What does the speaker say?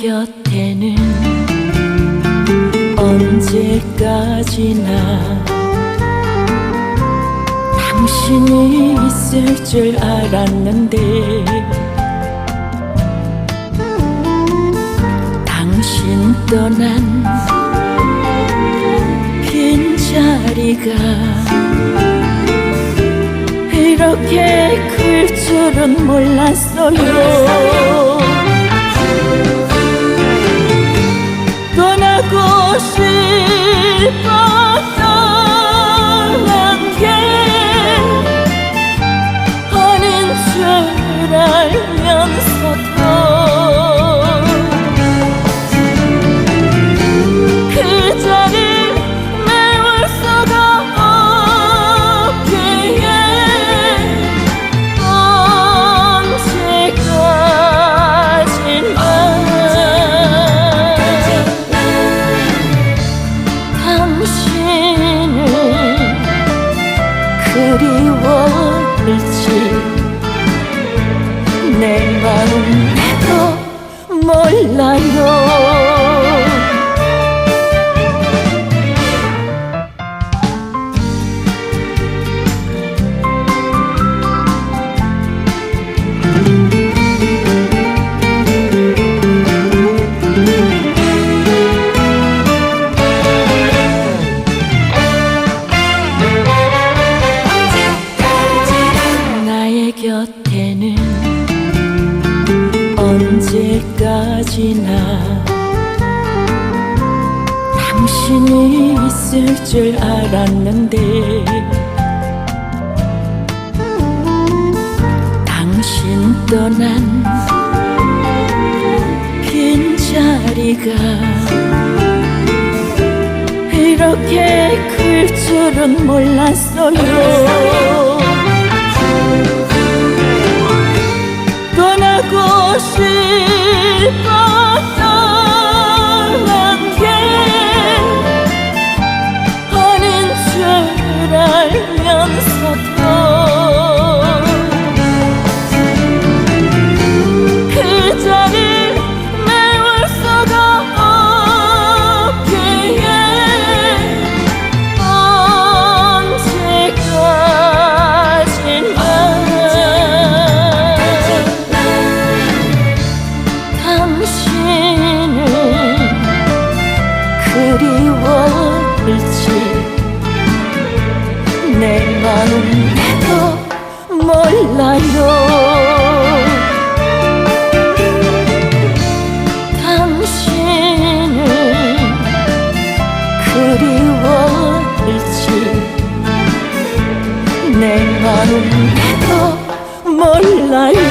곁에는 언제까지나 당신이 있을 줄 알았는데 당신 떠난 빈자리가 이렇게 클 줄은 몰랐어요. 떠나 그리워할지 내 마음 도 몰라요 언제까지나 당신이 있을 줄 알았는데 당신 떠난 빈자리가 이렇게 클 줄은 몰랐어요 마음도 몰라요. 당신을 그리워할지 내 마음도 몰라요